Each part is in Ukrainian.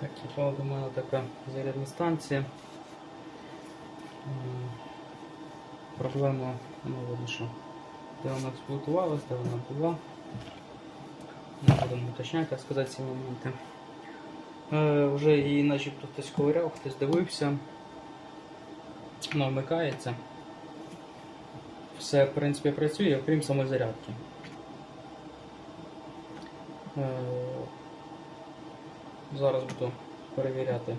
Так, попала до мене така зарядна станція. Проблема, ну видно, що де вона експлуатувалась, де вона була. Не будемо уточняти, сказати, ці моменти. Е, вже її начебто хтось ковиряв, хтось дивився. Вона вмикається. Все, в принципі, працює, окрім самої зарядки. Е, Зараз буду перевіряти, е,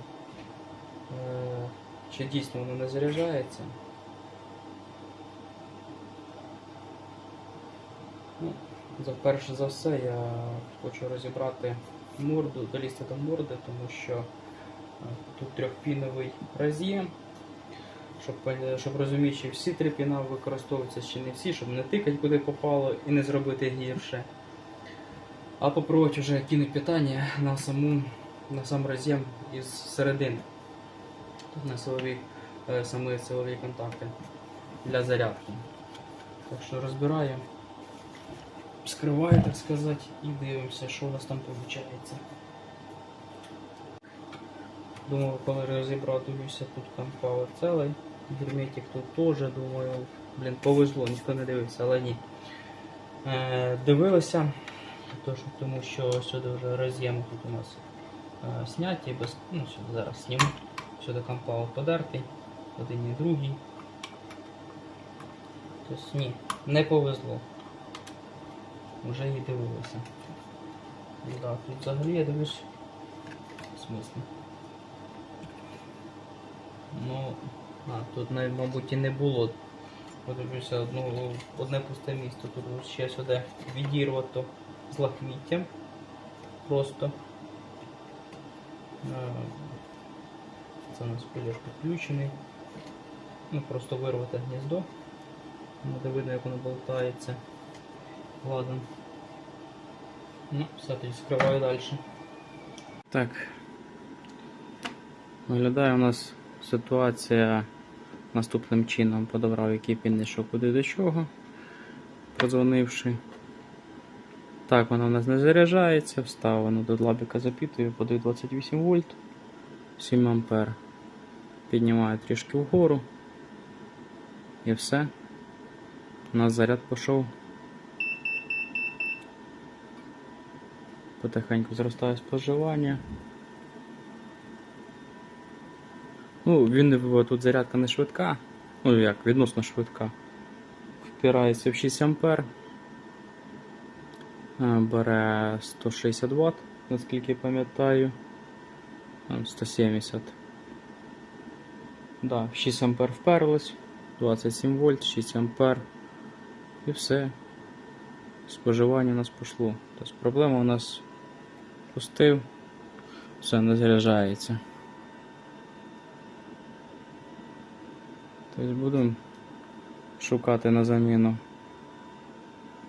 чи дійсно воно не заряджається. Ну, за перше за все я хочу розібрати морду, долізти до морди, тому що е, тут трьохпіновий роз'єм. Щоб, щоб розуміти, чи всі три піна використовуються, чи не всі, щоб не тикати куди попало і не зробити гірше. А попробувати вже кинути питання на саму на сам роз'єм із середини. Тут на силові, е, самі силові контакти для зарядки. Так що розбираю, скриваю, так сказати, і дивимося, що у нас там виходить. Думав, коли розібрав, дивлюся, тут там компауер цілий. Герметик тут теж, думаю, блін, повезло, ніхто не дивився, але ні. Е, дивилися, тому що сюди вже роз'єми тут у нас сняті, без, ну, зараз зніму. Сюди компауер подертий, один і другий. Тобто ні, не повезло. Вже і дивилися. Да, тут взагалі я дивлюсь. В. Ну, а, тут, мабуть, і не було. Подивлюся, ну, одне пусте місто. Тут ще сюди відірвато з лахміттям. Просто. Е, Це у нас пилер підключений. Ну, просто вирвати гніздо. Буде видно, як воно болтається. Ладно. Ну, все, тоді скриваю далі. Так. Виглядає у нас ситуація наступним чином. Подобрав, який пін куди до чого, подзвонивши. Так, вона у нас не заряджається, вставлено до лабіка запітую, подаю 28 вольт, 7 ампер. Піднімаю трішки вгору. І все. У нас заряд пішов. Потихеньку зростає споживання. Ну, він тут зарядка не швидка. Ну як, відносно швидка. Впирається в 6 ампер. Е, Бере 160 Вт, наскільки пам'ятаю. Е, 170. Да, 6 ампер вперлось. 27 вольт, 6 ампер. І все. Споживання у нас пішло. Тобто проблема у нас пустив. Все, не заряджається. Тобто будемо шукати на заміну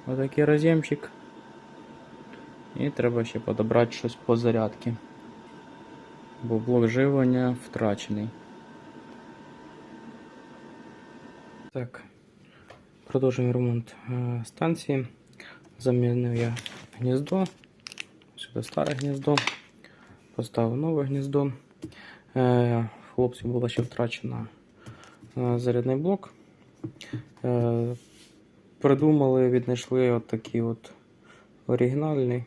отакий роз'ємчик. І треба ще подобрати щось по зарядці. Бо блок живлення втрачений. Так, продовжуємо ремонт е, станції. Замінив я гніздо. Сюди старе гніздо. Поставив нове гніздо. Е, Хлопців була ще втрачена е, зарядний блок. Придумали, віднайшли от такий от оригінальний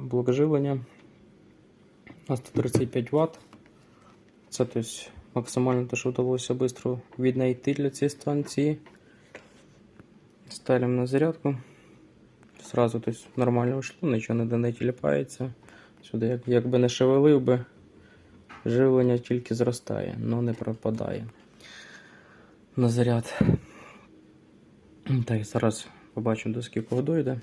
блок живлення на 135 Вт. Це тобто, максимально те, що вдалося швидко віднайти для цієї станції. Ставимо на зарядку. Сразу тобто, нормально вийшло, нічого ніде не тіліпається. Сюди, як, якби не шевелив би, живлення тільки зростає, але не пропадає на заряд. Так, зараз побачимо, до скільки дойде.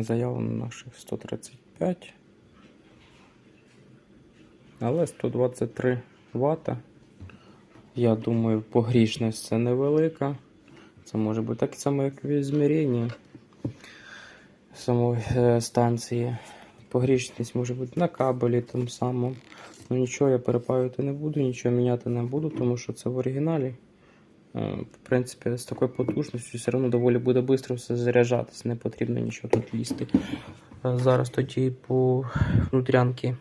Заявлено наших 135. Але 123 Вт. Я думаю, погрішність це невелика. Це може бути так само, як в змірінні самої е, станції. Погрішність може бути на кабелі там самому. Ну нічого я перепаювати не буду, нічого міняти не буду, тому що це в оригіналі. Е, В принципі, з такою потужністю все одно доволі буде швидко все заряджатися, не потрібно нічого тут лізти. Е, Зараз тоді по внутрянки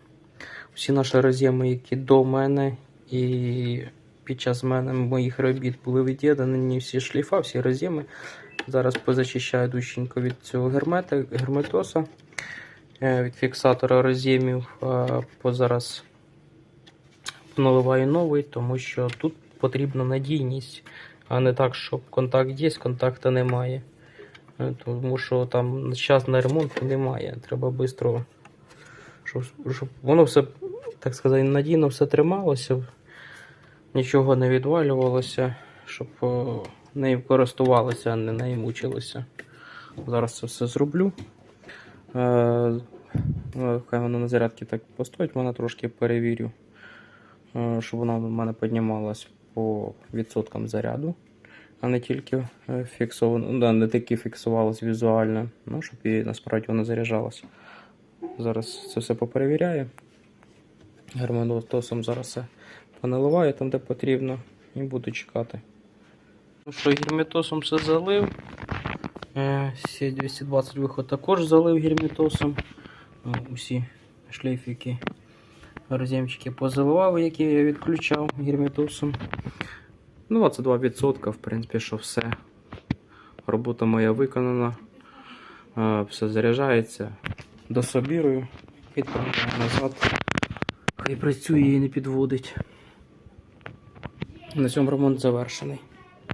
всі наші роз'єми, які до мене і під час мене моїх робіт були від'єднані всі шліфа, всі роз'єми. Зараз позачищаю дужченько від цього гермета, герметоса, е, від фіксатора роз'ємів. е, зараз наливаю новий, тому що тут потрібна надійність, а не так, щоб контакт є, контакту немає. Е, Тому що там час на ремонт немає. Треба швидко, щоб, щоб воно все, так сказати, надійно все трималося, нічого не відвалювалося, щоб е, нею користувалися, а не нею мучилися. Зараз це все зроблю. Е, Хай воно на зарядці так постоїть, вона трошки перевірю, щоб вона в мене піднімалась по відсоткам заряду, а не тільки е, фіксовано, ну, не тільки фіксувалась візуально, ну, щоб і насправді вона заряджалась. Зараз це все поперевіряю. Германотосом зараз все поналиваю там, де потрібно, і буду чекати. Ну що, герметосом все залив. Е, Сі 220 виход також залив герметосом. Ну, Усі шлейфики, роз'ємчики позаливав, які я відключав герметосом. Ну, 22%, в принципі, що все. Робота моя виконана. Все заряджається. Дособірую, відправляю назад. Хай працює і не підводить. На цьому ремонт завершений.